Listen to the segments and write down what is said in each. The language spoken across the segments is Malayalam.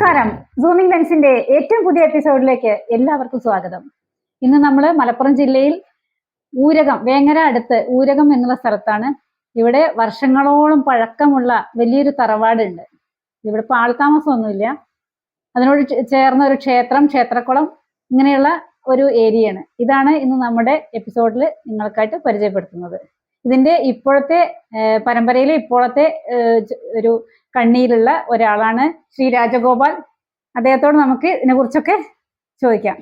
നമസ്കാരം. സൂമിംഗ് ലെൻസിന്റെ ഏറ്റവും പുതിയ എപ്പിസോഡിലേക്ക് എല്ലാവർക്കും സ്വാഗതം. ഇന്ന് നമ്മൾ മലപ്പുറം ജില്ലയിൽ ഊരകം വേങ്ങര അടുത്ത് ഊരകം എന്നുള്ള സ്ഥലത്താണ്. ഇവിടെ വർഷങ്ങളോളം പഴക്കമുള്ള വലിയൊരു തറവാടുണ്ട്. ഇവിടെ ഇപ്പോൾ ആൾതാമസമൊന്നുമില്ല. അതിനോട് ചേർന്ന ഒരു ക്ഷേത്രം ക്ഷേത്രക്കുളം ഇങ്ങനെയുള്ള ഒരു ഏരിയയാണ്. ഇതാണ് ഇന്ന് നമ്മുടെ എപ്പിസോഡിൽ നിങ്ങൾക്കായിട്ട് പരിചയപ്പെടുത്തുന്നത്. ഇതിന്റെ ഇപ്പോഴത്തെ പരമ്പരയിലെ ഇപ്പോഴത്തെ ഒരു കണ്ണിയിലുള്ള ഒരാളാണ് ശ്രീ രാജഗോപാൽ. അദ്ദേഹത്തോട് നമുക്ക് ഇതിനെ കുറിച്ചൊക്കെ ചോദിക്കാം.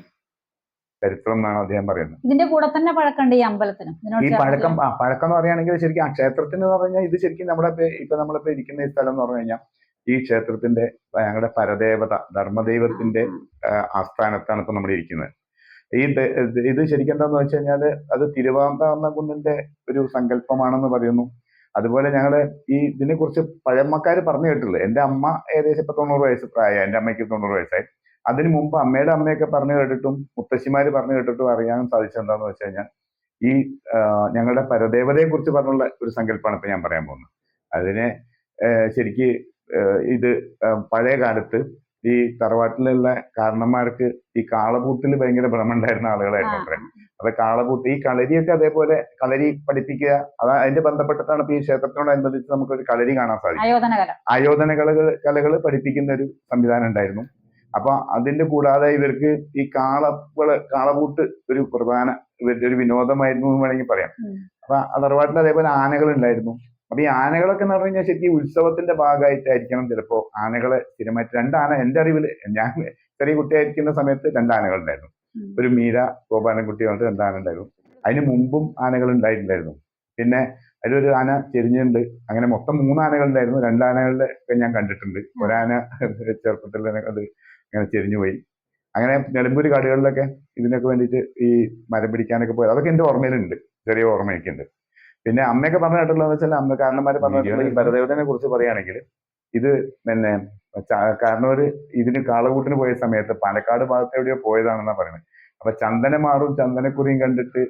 ചരിത്രം എന്നാണ് അദ്ദേഹം പറയുന്നത്. ഇതിന്റെ കൂടെ തന്നെ പഴക്കമുണ്ട് ഈ അമ്പലത്തിന്. ഈ പഴക്കം ആ പഴക്കം എന്ന് പറയുകയാണെങ്കിൽ ശരിക്കും ആ ക്ഷേത്രത്തിന് എന്ന് പറഞ്ഞാൽ ഇത് ശരിക്കും നമ്മുടെ ഇപ്പൊ- നമ്മളിപ്പോ ഇരിക്കുന്ന ഈ സ്ഥലം എന്ന് പറഞ്ഞു കഴിഞ്ഞാൽ ഈ ക്ഷേത്രത്തിന്റെ ഞങ്ങളുടെ പരദേവത ധർമ്മദൈവത്തിന്റെ ആസ്ഥാനത്താണ് ഇപ്പൊ നമ്മൾ ഇരിക്കുന്നത്. ഈ ഇത് ഇത് ശരിക്കും എന്താന്ന് വെച്ച് കഴിഞ്ഞാൽ അത് തിരുവാന്താകുന്നിന്റെ ഒരു സങ്കല്പമാണെന്ന് പറയുന്നു. അതുപോലെ ഞങ്ങൾ ഈ ഇതിനെക്കുറിച്ച് പഴമക്കാർ പറഞ്ഞു കേട്ടുള്ളൂ എന്റെ അമ്മ ഏകദേശം ഇപ്പൊ തൊണ്ണൂറ് വയസ്സ് പ്രായമായി എന്റെ അമ്മയ്ക്ക് തൊണ്ണൂറ് വയസ്സായി. അതിനു മുമ്പ് അമ്മയുടെ അമ്മയൊക്കെ പറഞ്ഞു കേട്ടിട്ടും മുത്തശ്ശിമാർ പറഞ്ഞു കേട്ടിട്ടും അറിയാൻ സാധിച്ചെന്താന്ന് വെച്ച് കഴിഞ്ഞാൽ ഈ ഞങ്ങളുടെ പരദേവതയെ കുറിച്ച് പറഞ്ഞുള്ള ഒരു സങ്കല്പമാണ് ഇപ്പൊ ഞാൻ പറയാൻ പോകുന്നത്. അതിനെ ശരിക്ക് ഇത് പഴയ കാലത്ത് ഈ തറവാട്ടിലുള്ള കാരണന്മാർക്ക് ഈ കാളപൂട്ടിൽ ഭയങ്കര ഭ്രമണ്ടായിരുന്ന ആളുകളായിരുന്നു അത്രേ അപ്പൊ കാളപൂട്ട് ഈ കളരിയൊക്കെ അതേപോലെ കളരി പഠിപ്പിക്കുക അത് അതിന്റെ ബന്ധപ്പെട്ടിട്ടാണ് ഇപ്പൊ ഈ ക്ഷേത്രത്തിനോടനുബന്ധിച്ച് നമുക്കൊരു കളരി കാണാൻ സാധിക്കും. ആയോധന കല ആയോധന കലകൾ കലകൾ പഠിപ്പിക്കുന്ന ഒരു സംവിധാനം ഉണ്ടായിരുന്നു. അപ്പൊ അതിന്റെ കൂടാതെ ഇവർക്ക് ഈ കാളപ്പൾ കാളപൂട്ട് ഒരു പ്രധാന ഇവരുടെ ഒരു വിനോദമായിരുന്നു എന്ന് വേണമെങ്കിൽ പറയാം. അപ്പൊ തറവാട്ടിൽ അതേപോലെ ആനകൾ ഉണ്ടായിരുന്നു അപ്പൊ ഈ ആനകളൊക്കെ എന്ന് പറഞ്ഞു കഴിഞ്ഞാൽ ശരിക്കും ഉത്സവത്തിന്റെ ഭാഗമായിട്ടായിരിക്കണം ചിലപ്പോ ആനകളെ സ്ഥിരമായിട്ട് രണ്ടാന ആന എന്റെ അറിവിൽ ഞാൻ ചെറിയ കുട്ടിയായിരിക്കുന്ന സമയത്ത് രണ്ട് ആനകൾ ഉണ്ടായിരുന്നു. ഒരു മീര ഗോപാലൻകുട്ടി പറഞ്ഞിട്ട് രണ്ട് ആന ഉണ്ടായിരുന്നു. അതിന് മുമ്പും ആനകൾ ഉണ്ടായിട്ടുണ്ടായിരുന്നു. പിന്നെ അതിലൊരു ആന തിരിഞ്ഞിട്ടുണ്ട് അങ്ങനെ മൊത്തം മൂന്ന് ആനകൾ ഉണ്ടായിരുന്നു. രണ്ട് ആനകളുടെ ഒക്കെ ഞാൻ കണ്ടിട്ടുണ്ട്. ഒരാന ചെറുപ്പത്തിൽ തന്നെ അത് ഇങ്ങനെ ചെരിഞ്ഞു പോയി. അങ്ങനെ നിലമ്പൂര് കാടുകളിലൊക്കെ ഇതിനൊക്കെ വേണ്ടിയിട്ട് ഈ മരം പിടിക്കാനൊക്കെ പോയത്. അതൊക്കെ എന്റെ ഓർമ്മയിലുണ്ട്. ചെറിയ ഓർമ്മയൊക്കെ ഉണ്ട്. പിന്നെ അമ്മയൊക്കെ പറഞ്ഞിട്ടുള്ളത് വെച്ചാൽ അമ്മ കാരണന്മാര് പറഞ്ഞിട്ടുള്ള ഈ ഭരദേവതനെ കുറിച്ച് പറയുകയാണെങ്കിൽ ഇത് പിന്നെ കാരണം കാരണവര് ഇതിന് കാളകൂട്ടിന് പോയ സമയത്ത് പാലക്കാട് ഭാഗത്ത് എവിടെയോ പോയതാണെന്നാ പറയുന്നത്. അപ്പൊ ചന്ദനമാറും ചന്ദനക്കുറിയും കണ്ടിട്ട്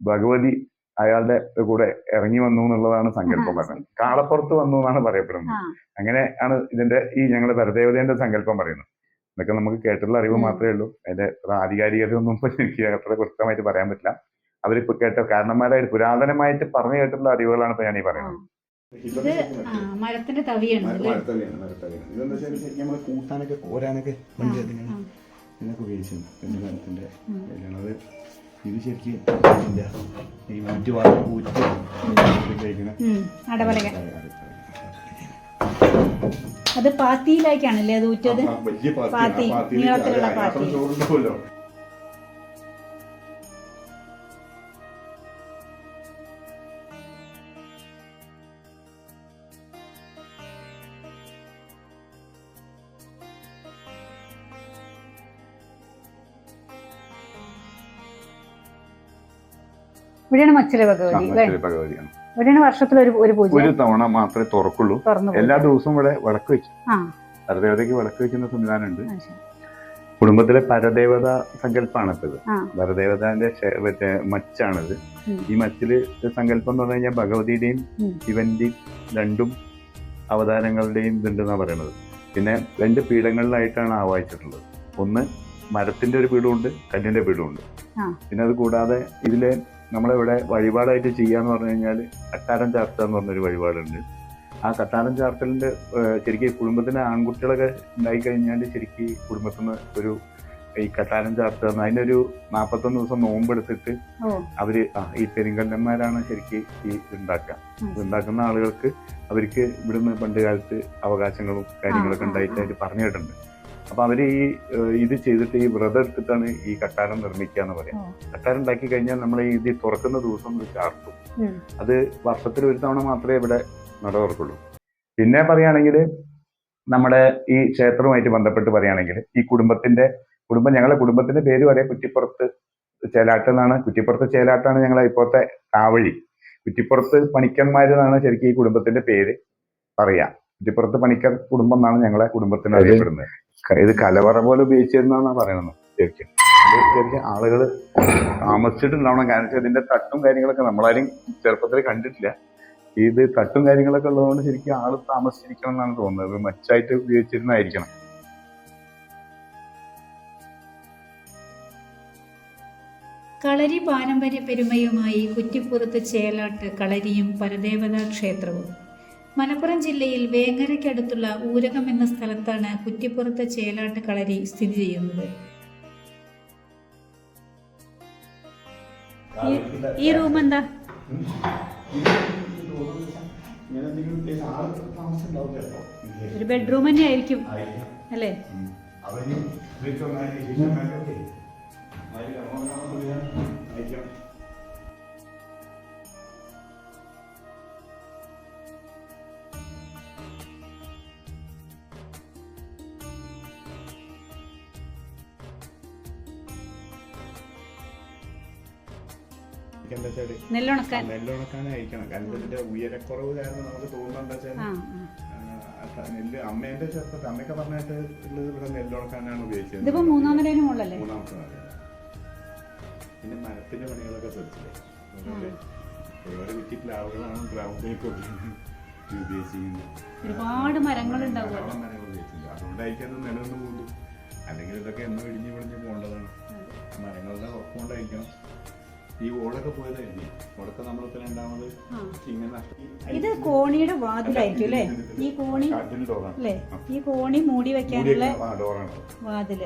ഭഗവതി അയാളുടെ കൂടെ ഇറങ്ങി വന്നു എന്നുള്ളതാണ് സങ്കല്പം പറയുന്നത്. കാളപ്പുറത്ത് വന്നു എന്നാണ് പറയപ്പെടുന്നത്. അങ്ങനെയാണ് അങ്ങനെ ആണ് ഇതിന്റെ ഈ ഞങ്ങളുടെ ഭരദേവതയുടെ സങ്കല്പം പറയുന്നത്. ഇതൊക്കെ നമുക്ക് കേട്ടുള്ള അറിവ് മാത്രമേ ഉള്ളൂ. അതിന്റെ ആധികാരികതയൊന്നും എനിക്ക് അത്ര കൃത്യമായിട്ട് പറയാൻ പറ്റില്ല. അവരിപ്പോ കേട്ട കാരണന്മാരായിട്ട് പുരാതനമായിട്ട് പറഞ്ഞു കേട്ടിട്ടുള്ള അറിവുകളാണ് ഇപ്പൊ ഞാൻ ഈ പറയുന്നത്. ഇത് ആ, മരത്തിന്റെ തവിയാണ്? നമ്മൾ കൂട്ടാനൊക്കെ കോരാനൊക്കെ പണ്ട് ആ, ഇതിങ്ങനെ ആ. ഇതിനൊക്കെ ഉപയോഗിച്ചിരുന്നു പിന്നെ മരത്തിന്റെ ഇലയാണ്. അത് ഇത് ശരിക്കും ഈ അത് പാത്തിയിലേക്കാണല്ലേ അത് ഊറ്റത്? വലിയ പാത്തി നീളത്തിലുള്ള പാത്തി. ഇവിടെയാണ് മച്ചിലെ ഭഗവതി ഭഗവതിയാണ് ഇവിടെയാണ് വർഷത്തിൽ ഒരു ഒരു പൂജ. ഒരു തവണ മാത്രമേ തുറക്കുള്ളൂ. എല്ലാ ദിവസവും ഇവിടെ വിളക്ക് വെക്കും ആ. പരദേവതയ്ക്ക് വിളക്ക് വെക്കുന്ന സംവിധാനമുണ്ട്. ഉണ്ട് കുടുംബത്തിലെ പരദേവത സങ്കല്പമാണ് ഇത് ആ. പരദേവതാന്റെ മറ്റേ മച്ചാണിത്. ഈ മച്ചിൽ സങ്കല്പം എന്ന് പറഞ്ഞു കഴിഞ്ഞാൽ ഭഗവതിയുടെയും. ശിവന്റെയും രണ്ടും അവതാരങ്ങളുടെയും ഇതുണ്ടെന്നാണ് പറയുന്നത് പിന്നെ രണ്ട് പീഠങ്ങളിലായിട്ടാണ് ആവാഹിച്ചിട്ടുള്ളത്. ഒന്ന് മരത്തിന്റെ ഒരു പീഠമുണ്ട് കല്ലിന്റെ പീഠമുണ്ട്. പിന്നെ അത് കൂടാതെ ഇതിൽ നമ്മളിവിടെ വഴിപാടായിട്ട് ചെയ്യാന്ന് പറഞ്ഞു കഴിഞ്ഞാൽ കട്ടാരം ചാർത്ത എന്ന് പറഞ്ഞൊരു വഴിപാടുണ്ട് ആ കട്ടാരം ചാർത്തലിന്റെ ഏഹ്, ശരിക്കും ഈ കുടുംബത്തിന് ആൺകുട്ടികളൊക്കെ ഉണ്ടായി കഴിഞ്ഞാൽ ശരിക്കും കുടുംബത്തിൽ നിന്ന് ഒരു ഈ കട്ടാരം ചാർത്തുക അതിന്റെ ഒരു നാൽപ്പത്തൊന്ന് ദിവസം നോമ്പെടുത്തിട്ട് എടുത്തിട്ട് അവർ ആ ഈ പെരിങ്കണ്ണന്മാരാണ് ശരിക്കും ഈ ഉണ്ടാക്കുക. ഉണ്ടാക്കുന്ന ആളുകൾക്ക് അവർക്ക് ഇവിടുന്ന് പണ്ട് കാലത്ത് അവകാശങ്ങളും കാര്യങ്ങളൊക്കെ ഉണ്ടായിട്ട്. അവർ പറഞ്ഞു കേട്ടിട്ടുണ്ട് അപ്പൊ അവർ ഈ ഇത് ചെയ്തിട്ട് ഈ വ്രതം എടുത്തിട്ടാണ് ഈ കട്ടാരം നിർമ്മിക്കുക എന്ന് പറയാം. കട്ടാരം ഉണ്ടാക്കി കഴിഞ്ഞാൽ നമ്മൾ ഈ ഇത് തുറക്കുന്ന ദിവസം ഇത് ചാർത്തും. അത് വർഷത്തിൽ ഒരു തവണ മാത്രമേ ഇവിടെ നട തുറക്കുള്ളൂ പിന്നെ പറയുകയാണെങ്കിൽ നമ്മുടെ ഈ ക്ഷേത്രവുമായിട്ട് ബന്ധപ്പെട്ട് പറയുകയാണെങ്കിൽ ഈ കുടുംബത്തിന്റെ കുടുംബം ഞങ്ങളെ കുടുംബത്തിന്റെ പേര് പറയാം കുറ്റിപ്പുറത്ത് ചേലാട്ട് എന്നാണ്. കുറ്റിപ്പുറത്ത് ചേലാട്ടാണ് ഞങ്ങളെ ഇപ്പോഴത്തെ കാവഴി. കുറ്റിപ്പുറത്ത് പണിക്കന്മാർ എന്നാണ് ശരിക്കും ഈ കുടുംബത്തിന്റെ പേര് പറയാ. കുറ്റിപ്പുറത്ത് പണിക്കർ കുടുംബം എന്നാണ് ഞങ്ങളെ കുടുംബത്തിന് അറിയപ്പെടുന്നത്. ഇത് കലവറ പോലെ ഉപയോഗിച്ചിരുന്നാണ് പറയണത് ശരിക്കും. ശരിക്കും ആളുകൾ താമസിച്ചിട്ടുണ്ടാവണം. കാരണം വെച്ചാൽ ഇതിന്റെ തട്ടും കാര്യങ്ങളൊക്കെ നമ്മളാരും ചെറുപ്പത്തിൽ കണ്ടിട്ടില്ല. ഇത് തട്ടും കാര്യങ്ങളൊക്കെ ഉള്ളതുകൊണ്ട് ശരിക്കും ആൾ താമസിച്ചിരിക്കണം എന്നാണ് തോന്നുന്നത് മെച്ചായിട്ട് ഉപയോഗിച്ചിരുന്നായിരിക്കണം. കളരി പാരമ്പര്യ പെരുമയുമായി കുറ്റിപ്പുറത്ത് ചേലാട്ട് കളരിയും പരദേവതാ ക്ഷേത്രവും. മലപ്പുറം ജില്ലയിൽ വേങ്ങരയ്ക്കടുത്തുള്ള ഊരകം എന്ന സ്ഥലത്താണ് കുറ്റിപ്പുറത്ത് ചേലാട്ട് കളരി സ്ഥിതി ചെയ്യുന്നത്. ഈ റൂം എന്താ? ഒരു ബെഡ്റൂം തന്നെ ആയിരിക്കും. അല്ലേ? ഉം. എന്താ വെച്ചാൽ നെല്ലുണക്കാൻ? നെല്ലുണക്കാനായിരിക്കണം കാരണം ഇതിന്റെ ഉയരക്കുറവ് കാരണം നമുക്ക് തോന്നുന്നുണ്ടാ വെച്ചാൽ നെല്ല് അമ്മേന്റെ ചെറുപ്പത്തിൽ അമ്മയൊക്കെ പറഞ്ഞിട്ട് ഉള്ളത് ഇവിടെ നെല്ലുണക്കാനാണ് ഉപയോഗിച്ചത്. മൂന്നാമത്തെ നാല്. പിന്നെ മരത്തിന്റെ പണികളൊക്കെ ശ്രദ്ധിച്ചില്ലേ? ഓരോ വിറ്റി പ്ലാവുകളാണ് ഗ്രൗണ്ടിലേക്ക് ഉപയോഗിച്ചിരിക്കുന്നത് ഒരുപാട് മരങ്ങൾ ഉണ്ടാവും മരങ്ങൾ ഉപയോഗിച്ചിട്ടുണ്ട്. അതുകൊണ്ടായിരിക്കും അത് നിലനിന്ന് പോകുന്നത്. അല്ലെങ്കിൽ ഇതൊക്കെ എന്ന് ഇടിഞ്ഞ് പൊളിഞ്ഞ് പോകേണ്ടതാണ്. മരങ്ങളുടെ ഉറപ്പുകൊണ്ടായിരിക്കണം ഈ ഓടൊക്കെ പോയത് ഓടൊക്കെ നമ്മളിപ്പോ രണ്ടാമത് ഇങ്ങനെ ഇത് കോണിയുടെ വാതിലായിരിക്കും അല്ലേ? ഈ കോണി അല്ലേ? ഈ കോണി മൂടി വെക്കാനുള്ള വാതിൽ.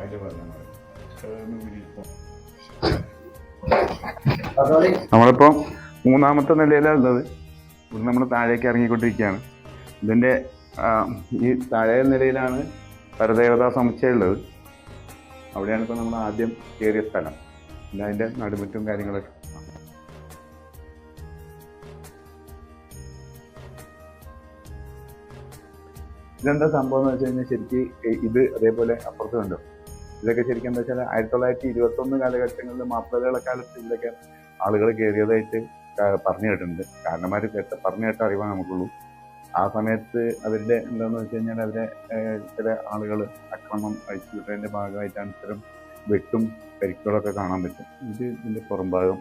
നമ്മളിപ്പോ മൂന്നാമത്തെ നിലയിലാണ് ഉള്ളത്. ഇവിടെ നമ്മൾ താഴേക്ക് ഇറങ്ങിക്കൊണ്ടിരിക്കുകയാണ്. ഇതിന്റെ ആ, ഈ താഴെ നിലയിലാണ് പരദേവതാ സമുച്ചയം ഉള്ളത്. അവിടെയാണ് ഇപ്പോൾ നമ്മൾ ആദ്യം കയറിയ സ്ഥലം. അതിന്റെ നടുമുറ്റും കാര്യങ്ങളൊക്കെ. ഇതെന്താ സംഭവം എന്ന് വെച്ച് കഴിഞ്ഞാൽ ശരിക്ക് ഇത് അതേപോലെ അപ്പുറത്ത് കണ്ടു? ഇതൊക്കെ ശരിക്കും എന്താ വെച്ചാൽ ആയിരത്തി തൊള്ളായിരത്തി ഇരുപത്തി ഒന്ന് കാലഘട്ടങ്ങളിൽ മാപ്പിളകളുടെ കാലത്ത് ഇതിലൊക്കെ ആളുകൾ കയറിയതായിട്ട് പറഞ്ഞു കേട്ടിട്ടുണ്ട്. കാരണന്മാർ കേട്ട പറഞ്ഞു കേട്ട അറിവാണ് നമുക്കുള്ളൂ. ആ സമയത്ത് അവരുടെ എന്താന്ന് വെച്ച് കഴിഞ്ഞാൽ അവരെ ചില ആളുകൾ അക്രമം അഴിച്ചുവിട്ടതിന്റെ ഭാഗമായിട്ടാണ് ഇത്തരം വെട്ടും പരിക്കുകളൊക്കെ കാണാൻ പറ്റും. ഇത് ഇതിന്റെ പുറംഭാഗം.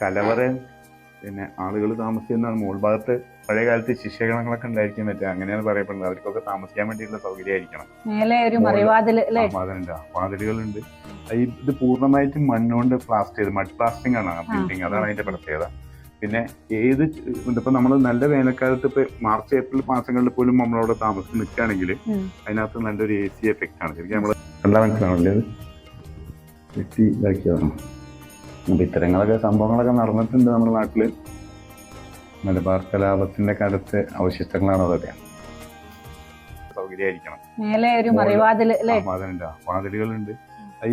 കലവറ പിന്നെ ആളുകൾ താമസിക്കുന്ന മുകൾ ഭാഗത്ത് പഴയ കാലത്ത് ശിഷ്യഗണങ്ങളൊക്കെ ഉണ്ടായിരിക്കും പറ്റുക അങ്ങനെയാണ് പറയപ്പെടുന്നത്. അവർക്കൊക്കെ താമസിക്കാൻ വേണ്ടിയിട്ടുള്ള സൗകര്യമായിരിക്കണം. മേലെ ഒരു വാതിലുകളുണ്ട് ഇത് പൂർണമായിട്ടും മണ്ണുകൊണ്ട് പ്ലാസ്റ്റ് ചെയ്ത് മഡ് പ്ലാസ്റ്റിംഗ് ആണ് ബിൽഡിംഗ് അതാണ് അതിന്റെ പ്രത്യേകത. പിന്നെ ഏത് ഇതിപ്പോ നമ്മൾ നല്ല വേനൽക്കാലത്ത് ഇപ്പൊ മാർച്ച് ഏപ്രിൽ മാസങ്ങളിൽ പോലും നമ്മളവിടെ താമസം നിൽക്കുകയാണെങ്കിൽ അതിനകത്ത് നല്ലൊരു എ സി എഫക്റ്റ് ആണ്. ശരിക്കും നമ്മൾ എല്ലാം മനസ്സിലാണല്ലേ ഇത് വെട്ടി ഇതാക്കിയതാണ്. അപ്പൊ ഇത്തരങ്ങളൊക്കെ സംഭവങ്ങളൊക്കെ നടന്നിട്ടുണ്ട് നമ്മുടെ നാട്ടിൽ. മലബാർ കലാപത്തിന്റെ കാലത്ത് അവശിഷ്ടങ്ങളാണ് അതൊക്കെ. സൗകര്യമായിരിക്കണം. മേലെ ഒരു വാതിലുകളുണ്ട്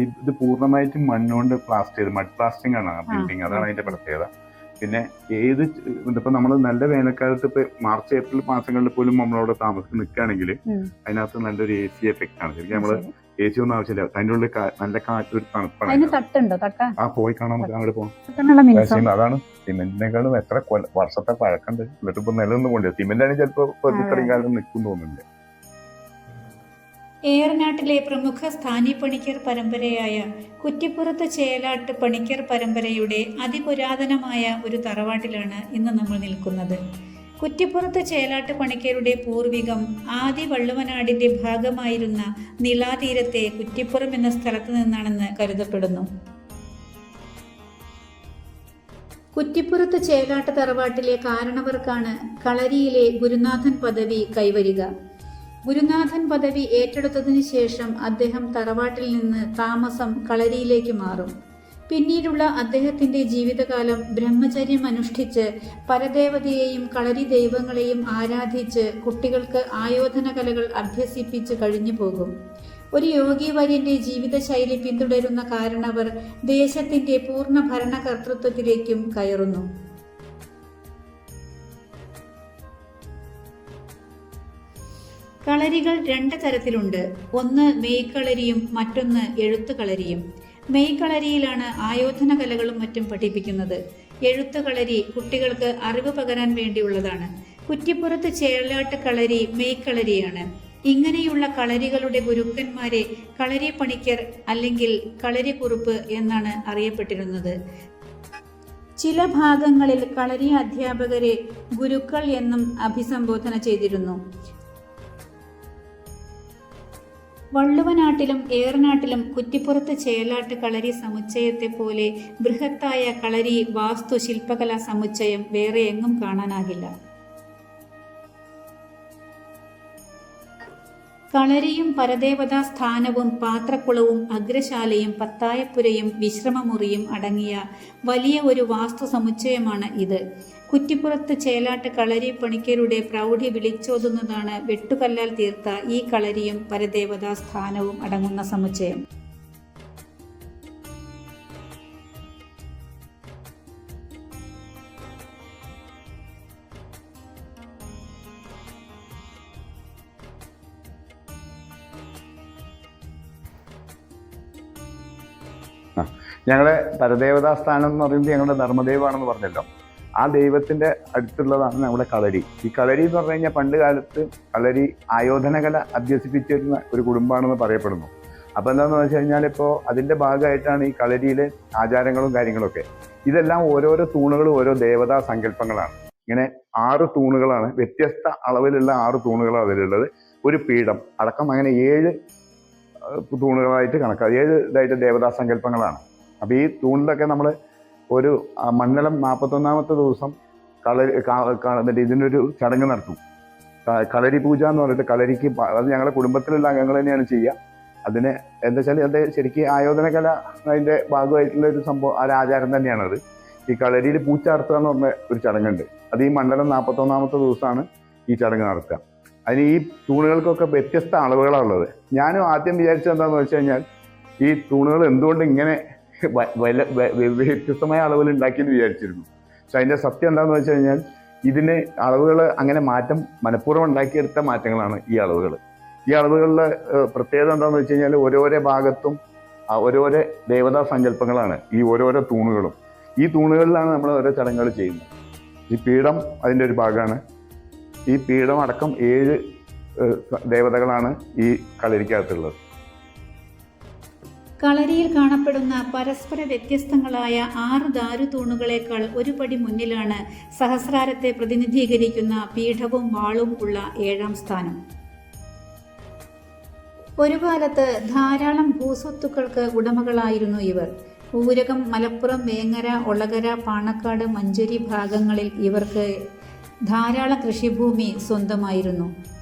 ഇത് പൂർണമായിട്ടും മണ്ണുകൊണ്ട് പ്ലാസ്റ്റർ ചെയ്ത് മഡ് പ്ലാസ്റ്റിംഗ് ആണ് ആ ബിൽഡിംഗ് അതാണ് അതിന്റെ പ്രത്യേകത. പിന്നെ ഏത് ഇതിപ്പോ നമ്മൾ നല്ല വേനൽക്കാലത്ത് ഇപ്പൊ മാർച്ച് ഏപ്രിൽ മാസങ്ങളിൽ പോലും നമ്മളവിടെ താമസിച്ച് നിൽക്കുകയാണെങ്കിൽ. അതിനകത്ത് നല്ലൊരു എ സി എഫക്റ്റ് ആണ്. ശരിക്കും നമ്മൾ എ സി ഒന്നും ആവശ്യമില്ല. അതിന്റെ ഉള്ളിൽ നല്ല കാറ്റ് ഒരു തണുപ്പാണ് ആ പോയി കാണാൻ നമുക്ക് അങ്ങോട്ട് പോകാം അതാണ് സിമെന്റിനേക്കാളും എത്ര വർഷത്തെ പഴക്കണ്ട് എന്നിട്ട് ഇപ്പൊ നിലനിന്ന് കൊണ്ട് സിമെന്റ് ആണെങ്കിൽ ചിലപ്പോ ഇത്രയും കാലം നിൽക്കും തോന്നുന്നില്ല ഏറനാട്ടിലെ പ്രമുഖ സ്ഥാനി പണിക്കർ പരമ്പരയായ കുറ്റിപ്പുറത്ത് ചേലാട്ട് പണിക്കർ പരമ്പരയുടെ അതിപുരാതനമായ ഒരു തറവാട്ടിലാണ് ഇന്ന് നമ്മൾ നിൽക്കുന്നത്. കുറ്റിപ്പുറത്ത് ചേലാട്ട് പണിക്കരുടെ പൂർവികം ആദി വള്ളുവനാടിന്റെ ഭാഗമായിരുന്ന നിലാതീരത്തെ കുറ്റിപ്പുറം എന്ന സ്ഥലത്ത് നിന്നാണെന്ന് കരുതപ്പെടുന്നു. കുറ്റിപ്പുറത്ത് ചേലാട്ട് തറവാട്ടിലെ കാരണവർക്കാണ് കളരിയിലെ ഗുരുനാഥൻ പദവി കൈവരിക. ഗുരുനാഥൻ പദവി ഏറ്റെടുത്തതിനു ശേഷം അദ്ദേഹം തറവാട്ടിൽ നിന്ന് താമസം കളരിയിലേക്ക് മാറും. പിന്നീടുള്ള അദ്ദേഹത്തിന്റെ ജീവിതകാലം ബ്രഹ്മചര്യം അനുഷ്ഠിച്ച് പരദേവതയെയും കളരി ദൈവങ്ങളെയും ആരാധിച്ച് കുട്ടികൾക്ക് ആയോധന കലകൾ അഭ്യസിപ്പിച്ച് കഴിഞ്ഞു പോകും. ഒരു യോഗി വര്യന്റെ ജീവിതശൈലി പിന്തുടരുന്ന കാരണവർ ദേശത്തിന്റെ പൂർണ ഭരണകർത്തൃത്വത്തിലേക്കും കയറുന്നു. കളരികൾ രണ്ട് തരത്തിലുണ്ട്. ഒന്ന് മെയ്ക്കളരിയും മറ്റൊന്ന് എഴുത്തുകളരിയും. മെയ്ക്കളരിയിലാണ് ആയോധന കലകളും മറ്റും പഠിപ്പിക്കുന്നത്. എഴുത്ത് കളരി കുട്ടികൾക്ക് അറിവ് പകരാൻ വേണ്ടിയുള്ളതാണ്. കുറ്റിപ്പുറത്ത് ചേലാട്ട് കളരി മെയ്ക്കളരിയാണ്. ഇങ്ങനെയുള്ള കളരികളുടെ ഗുരുക്കന്മാരെ കളരി പണിക്കർ അല്ലെങ്കിൽ കളരി കുറുപ്പ് എന്നാണ് അറിയപ്പെട്ടിരുന്നത്. ചില ഭാഗങ്ങളിൽ കളരി അധ്യാപകരെ ഗുരുക്കൾ എന്നും അഭിസംബോധന ചെയ്തിരുന്നു. വള്ളുവനാട്ടിലും ഏറനാട്ടിലും കുറ്റിപ്പുറത്ത് ചേലാട്ട് കളരി സമുച്ചയത്തെ പോലെ ബൃഹത്തായ കളരി വാസ്തു ശില്പകലാ സമുച്ചയം വേറെ എങ്ങും കാണാനാകില്ല. കളരിയും പരദേവതാ സ്ഥാനവും പാത്രക്കുളവും അഗ്രശാലയും പത്തായപ്പുരയും വിശ്രമമുറിയും അടങ്ങിയ വലിയ ഒരു വാസ്തു സമുച്ചയമാണ് ഇത്. കുറ്റിപ്പുറത്ത് ചേലാട്ട് കളരി പണിക്കരുടെ പ്രൗഢി വിളിച്ചോതുന്നതാണ് വെട്ടുകല്ലാൽ തീർത്ത ഈ കളരിയും പരദേവതാ സ്ഥാനവും അടങ്ങുന്ന സമുച്ചയം. ഞങ്ങളുടെ പരദേവതാ സ്ഥാനം എന്ന് പറയുന്നത് ഞങ്ങളുടെ ധർമ്മദേവാണെന്ന് പറഞ്ഞല്ലോ. ആ ദൈവത്തിന്റെ അടുത്തുള്ളതാണ് നമ്മുടെ കളരി. ഈ കളരി എന്ന് പറഞ്ഞു കഴിഞ്ഞാൽ പണ്ട് കാലത്ത് കളരി ആയോധനകല അഭ്യസിപ്പിച്ചിരുന്ന ഒരു കുടുംബമാണെന്ന് പറയപ്പെടുന്നു. അപ്പോൾ എന്താണെന്ന് വെച്ച് കഴിഞ്ഞാൽ ഇപ്പോൾ അതിന്റെ ഭാഗമായിട്ടാണ് ഈ കളരിയിലെ ആചാരങ്ങളും കാര്യങ്ങളൊക്കെ. ഇതെല്ലാം ഓരോരോ തൂണുകളും ഓരോ ദേവതാ സങ്കല്പങ്ങളാണ്. ഇങ്ങനെ ആറ് തൂണുകളാണ്. വ്യത്യസ്ത അളവിലുള്ള ആറ് തൂണുകളാണ് അതിലുള്ളത്. ഒരു പീഠം. അടക്കം അങ്ങനെ ഏഴ് തൂണുകളായിട്ട് കണക്കാക്കുക ഏഴ് ഇതായിട്ട് ദേവതാ സങ്കല്പങ്ങളാണ്. അപ്പോൾ ഈ തൂണിലൊക്കെ നമ്മൾ ഒരു മണ്ഡലം നാൽപ്പത്തൊന്നാമത്തെ ദിവസം കളരി ഇതിനൊരു ചടങ്ങ് നടത്തും. കളരി പൂജ എന്ന് പറഞ്ഞിട്ട് കളരിക്ക് അത് ഞങ്ങളുടെ കുടുംബത്തിലുള്ള അംഗങ്ങൾ തന്നെയാണ് ചെയ്യുക. അതിന് എന്താ വെച്ചാൽ അത് ശരിക്കും ആയോധന കല അതിന്റെ ഭാഗമായിട്ടുള്ള ഒരു സംഭവം ഒരു ആചാരം തന്നെയാണത് ഈ കളരിയിൽ പൂച്ചാർത്തുക എന്ന് പറഞ്ഞ ഒരു ചടങ്ങുണ്ട്. അത് ഈ മണ്ഡലം നാൽപ്പത്തൊന്നാമത്തെ ദിവസമാണ് ഈ ചടങ്ങ് നടത്തുക. അതിന് ഈ തൂണുകൾക്കൊക്കെ വ്യത്യസ്ത അളവുകളാണ് ഉള്ളത്. ഞാനും ആദ്യം വിചാരിച്ചത് എന്താണെന്ന് വെച്ച് കഴിഞ്ഞാൽ ഈ തൂണുകൾ എന്തുകൊണ്ട് ഇങ്ങനെ വ്യത്യസ്തമായ അളവിൽ ഉണ്ടാക്കിയെന്ന് വിചാരിച്ചിരുന്നു. പക്ഷെ അതിന്റെ സത്യം എന്താണെന്ന് വെച്ച് കഴിഞ്ഞാൽ ഇതിന് അളവുകൾ അങ്ങനെ മാറ്റം മനഃപൂർവം ഉണ്ടാക്കിയെടുത്ത മാറ്റങ്ങളാണ് ഈ അളവുകൾ. ഈ അളവുകളുടെ പ്രത്യേകത എന്താണെന്ന് വെച്ച് കഴിഞ്ഞാൽ ഓരോരോ ഭാഗത്തും ഓരോരോ ദേവതാ സങ്കല്പങ്ങളാണ് ഈ ഓരോരോ തൂണുകളും. ഈ തൂണുകളിലാണ് നമ്മൾ ഓരോ ചടങ്ങുകൾ ചെയ്യുന്നത്. ഈ പീഠം അതിന്റെ ഒരു ഭാഗമാണ്. ഈ പീഠം അടക്കം ഏഴ് ദേവതകളാണ് ഈ കളരിക്കകത്തുള്ളത്. കളരിയിൽ കാണപ്പെടുന്ന പരസ്പര വ്യത്യസ്തങ്ങളായ ആറ് ദാരുതൂണുകളേക്കാൾ ഒരു പടി മുന്നിലാണ് സഹസ്രാരത്തെ പ്രതിനിധീകരിക്കുന്ന പീഠവും വാളും ഉള്ള ഏഴാം സ്ഥാനം. ഒരു കാലത്ത് ധാരാളം ഭൂസ്വത്തുക്കൾക്ക് ഉടമകളായിരുന്നു ഇവർ. ഊരകം മലപ്പുറം വേങ്ങര ഒളകര പാണക്കാട് മഞ്ചേരി ഭാഗങ്ങളിൽ ഇവർക്ക് ധാരാളം കൃഷിഭൂമി സ്വന്തമായിരുന്നു.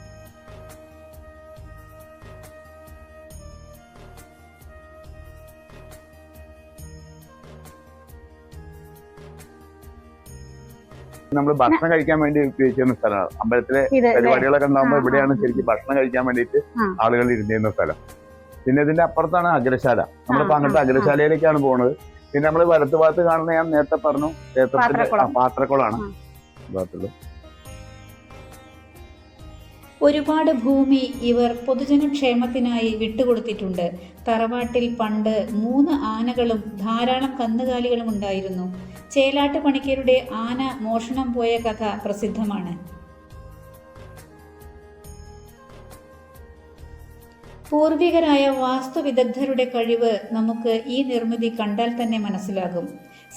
നമ്മൾ ഭക്ഷണം കഴിക്കാൻ വേണ്ടി ഉപയോഗിച്ചിരുന്ന സ്ഥലമാണ്. അമ്പലത്തിലെ? പരിപാടികളൊക്കെ ഉണ്ടാകുമ്പോൾ ഇവിടെയാണ് ശരിക്കും ഭക്ഷണം കഴിക്കാൻ വേണ്ടിയിട്ട് ആളുകൾ ഇരുന്നിരുന്ന സ്ഥലം. പിന്നെ ഇതിന്റെ അപ്പുറത്താണ് അഗ്രശാല. നമ്മളിപ്പോ അങ്ങനത്തെ അങ്ങോട്ട് അഗ്രശാലയിലേക്കാണ് പോകുന്നത് പിന്നെ നമ്മൾ വലത്ത് ഭാഗത്ത് കാണുന്ന ഞാൻ നേരത്തെ പറഞ്ഞു ക്ഷേത്രത്തിന്റെ പാത്രക്കുളമാണ്. ഒരുപാട് ഭൂമി ഇവർ പൊതുജനക്ഷേമത്തിനായി വിട്ടുകൊടുത്തിട്ടുണ്ട്. തറവാട്ടിൽ പണ്ട് മൂന്ന് ആനകളും ധാരാളം കന്നുകാലികളും ഉണ്ടായിരുന്നു. ചേലാട്ട് പണിക്കരുടെ ആന മോഷണം പോയ കഥ പ്രസിദ്ധമാണ്. പൂർവികരായ വാസ്തുവിദഗ്ധരുടെ കഴിവ് നമുക്ക് ഈ നിർമ്മിതി കണ്ടാൽ തന്നെ മനസ്സിലാകും.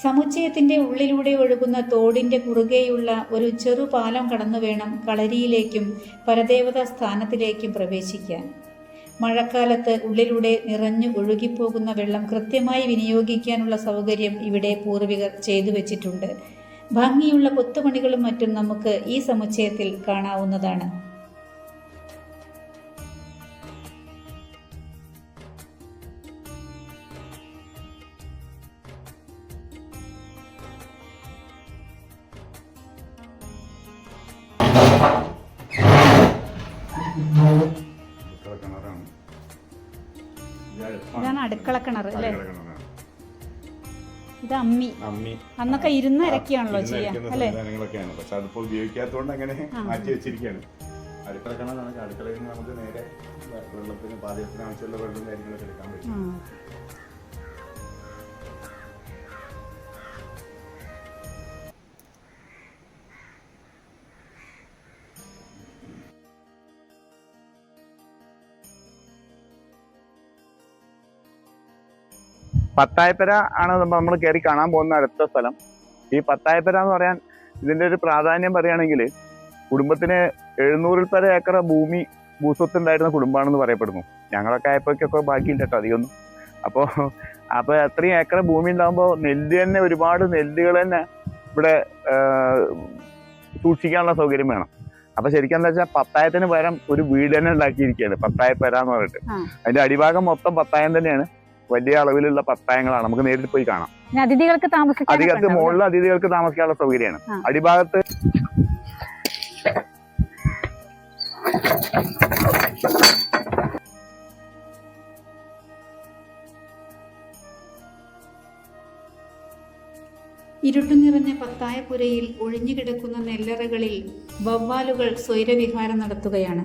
സമുച്ചയത്തിന്റെ ഉള്ളിലൂടെ ഒഴുകുന്ന തോടിന്റെ കുറുകെയുള്ള ഒരു ചെറു പാലം കടന്നു വേണം കളരിയിലേക്കും പരദേവതാ സ്ഥാനത്തിലേക്കും പ്രവേശിക്കാൻ. മഴക്കാലത്ത് ഉള്ളിലൂടെ നിറഞ്ഞു ഒഴുകിപ്പോകുന്ന വെള്ളം കൃത്യമായി വിനിയോഗിക്കാനുള്ള സൗകര്യം ഇവിടെ പൂർവികർ ചെയ്തു വച്ചിട്ടുണ്ട്. ഭംഗിയുള്ള കൊത്തുപണികളും മറ്റും നമുക്ക് ഈ സമുച്ചയത്തിൽ കാണാവുന്നതാണ്. ഇത് അമ്മി. അമ്മി. അന്നൊക്കെ ഇരുന്ന് ഇരക്കുകയാണല്ലോ ഇരുന്ന് ചെയ്യാ അല്ലേ? സംവിധാനങ്ങളൊക്കെയാണ് പക്ഷെ അതിപ്പോ ഉപയോഗിക്കാത്തതുകൊണ്ട് അങ്ങനെ മാറ്റി വെച്ചിരിക്കുകയാണ്. അടുക്കള കിണറാണ് അടുക്കളയിൽ നമുക്ക് നേരെ വെള്ളത്തിന് പാചകത്തിന് ആവശ്യമുള്ള വെള്ളം കാര്യങ്ങളൊക്കെ എടുക്കാൻ പറ്റും. പത്തായപ്പര ആണ് നമ്മൾ കയറി കാണാൻ പോകുന്ന അടുത്ത സ്ഥലം. ഈ പത്തായപ്പര എന്ന് പറയാൻ ഇതിന്റെ ഒരു പ്രാധാന്യം പറയുകയാണെങ്കിൽ കുടുംബത്തിന് എഴുന്നൂറിൽ പര ഏക്കർ ഭൂമി ഭൂസ്വത്തുണ്ടായിരുന്ന കുടുംബമാണെന്ന് പറയപ്പെടുന്നു. ഞങ്ങളൊക്കെ ആയപ്പോഴൊക്കെ ബാക്കിയില്ല കേട്ടോ അധികമൊന്നും. അപ്പോൾ അപ്പോൾ അത്രയും ഏക്കർ ഭൂമി ഉണ്ടാകുമ്പോൾ നെല്ല് തന്നെ ഒരുപാട് നെല്ലുകൾ തന്നെ ഇവിടെ സൂക്ഷിക്കാനുള്ള സൗകര്യം വേണം. അപ്പൊ ശരിക്കും എന്താ വെച്ചാൽ പത്തായത്തിന് പകരം ഒരു വീട് തന്നെ ഉണ്ടാക്കിയിരിക്കുകയാണ് പത്തായ പെര എന്ന് പറഞ്ഞിട്ട്. അതിന്റെ അടിഭാഗം മൊത്തം പത്തായം തന്നെയാണ്. വലിയ അളവിലുള്ള പത്തായങ്ങളാണ്. നമുക്ക് നേരിട്ട് പോയി കാണാം. അതിഥികൾക്ക് താമസിക്കാൻ അതികത്ത് മുകളിൽ അതിഥികൾക്ക് താമസിക്കാനുള്ള സൗകര്യമാണ്. അടിഭാഗത്ത് ഇരുട്ടു നിറഞ്ഞ പത്തായപ്പുരയിൽ ഒഴിഞ്ഞുകിടക്കുന്ന നെല്ലറകളിൽ വവ്വാലുകൾ സ്വൈരവിഹാരം നടത്തുകയാണ്.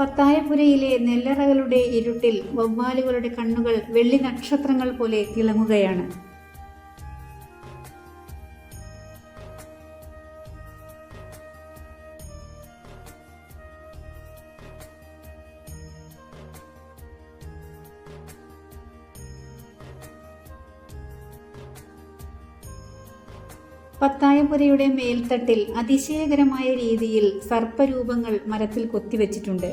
പത്തായപ്പുരയിലെ നെല്ലറകളുടെ ഇരുട്ടിൽ വവ്വാലുകളുടെ കണ്ണുകൾ വെള്ളി നക്ഷത്രങ്ങൾ പോലെ തിളങ്ങുകയാണ്. പത്തായപ്പുരയുടെ മേൽത്തട്ടിൽ അതിശയകരമായ രീതിയിൽ സർപ്പരൂപങ്ങൾ മരത്തിൽ കൊത്തിവെച്ചിട്ടുണ്ട്.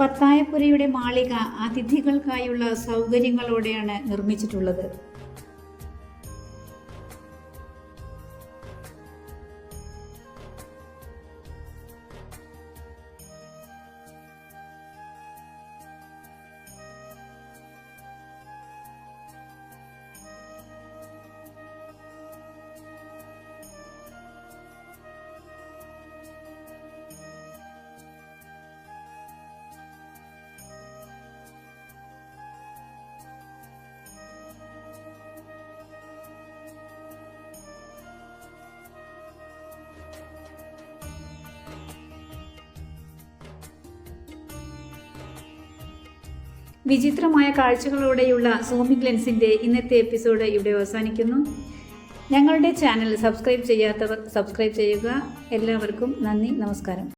പത്തായപ്പുരയുടെ മാളിക അതിഥികൾക്കായുള്ള സൗകര്യങ്ങളോടെയാണ് നിർമ്മിച്ചിട്ടുള്ളത്. വിചിത്രമായ കാഴ്ചകളോടെയുള്ള സൂമിംഗ് ലെൻസിന്റെ ഇന്നത്തെ എപ്പിസോഡ് ഇവിടെ അവസാനിക്കുന്നു. ഞങ്ങളുടെ ചാനൽ സബ്സ്ക്രൈബ് ചെയ്യാത്തവർ സബ്സ്ക്രൈബ് ചെയ്യുക. എല്ലാവർക്കും നന്ദി നമസ്കാരം.